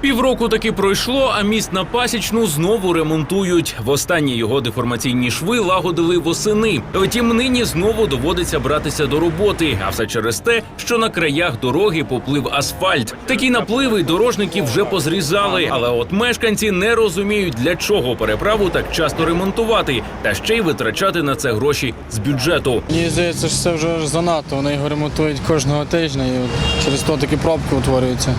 Півроку таки пройшло, а міст на пасічну знову ремонтують. Востаннє його деформаційні шви лагодили восени. Втім, нині знову доводиться братися до роботи. А все через те, що на краях дороги поплив асфальт. Такі напливи дорожники вже позрізали. Але от мешканці не розуміють, для чого переправу так часто ремонтувати, та ще й витрачати на це гроші з бюджету. Мені здається, що це вже занадто. Вони його ремонтують кожного тижня і через то такі пробки утворюються.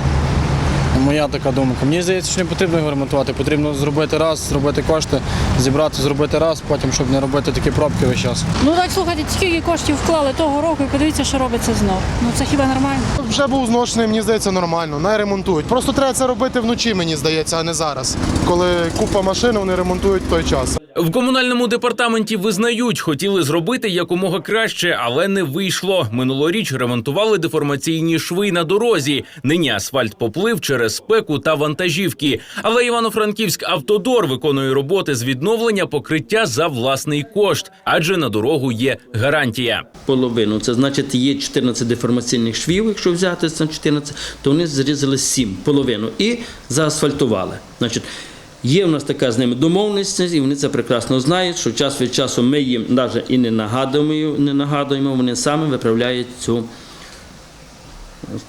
Моя така думка. Мені здається, що не потрібно його ремонтувати. Потрібно зробити раз, зробити кошти, зібрати, зробити раз, потім, щоб не робити такі пробки весь час. Ну так слухайте, скільки коштів вклали того року, і подивіться, що робиться знов. Ну це хіба нормально? Вже був зношений, мені здається, нормально. Не ремонтують. Просто треба це робити вночі, мені здається, а не зараз. Коли купа машин, вони ремонтують в той час. В комунальному департаменті визнають, хотіли зробити якомога краще, але не вийшло. Минулоріч ремонтували деформаційні шви на дорозі. Нині асфальт поплив через спеку та вантажівки. Але Івано-Франківськ автодор виконує роботи з відновлення покриття за власний кошт, адже на дорогу є гарантія. половину. Це значить є 14 деформаційних швів, якщо взяти це 14, то вони зрізали 7, половину і заасфальтували. Значить, є в нас така з ними домовленість, і вони це прекрасно знають, що час від часу ми їм навіть і не нагадуємо, не нагадуємо, вони самі виправляють цю,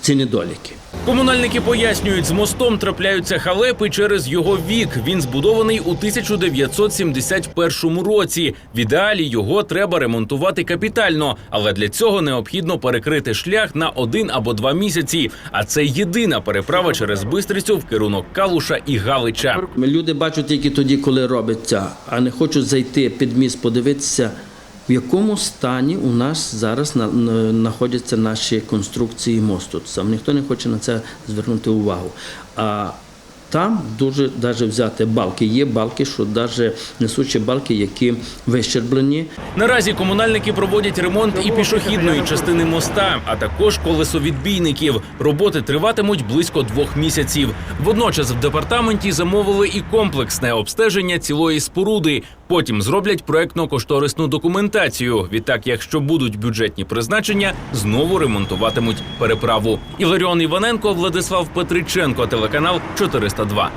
ці недоліки. Комунальники пояснюють, з мостом трапляються халепи через його вік. Він збудований у 1971 році. В ідеалі його треба ремонтувати капітально, але для цього необхідно перекрити шлях на один або два місяці. А це єдина переправа через Бистрицю в керунок Калуша і Галича. Люди бачать тільки тоді, коли робиться, а не хочуть зайти під міст, подивитися, в якому стані у нас зараз на- на- знаходяться наші конструкції мосту. Сам ніхто не хоче на це звернути увагу. А там дуже навіть взяти балки. Є балки, що навіть несучі балки, які вищерблені. Наразі комунальники проводять ремонт і пішохідної частини моста, а також колесовідбійників. Роботи триватимуть близько двох місяців. Водночас в департаменті замовили і комплексне обстеження цілої споруди. Потім зроблять проектно-кошторисну документацію. Відтак, якщо будуть бюджетні призначення, знову ремонтуватимуть переправу. Іларіон Іваненко, Владислав Петриченко, телеканал 402.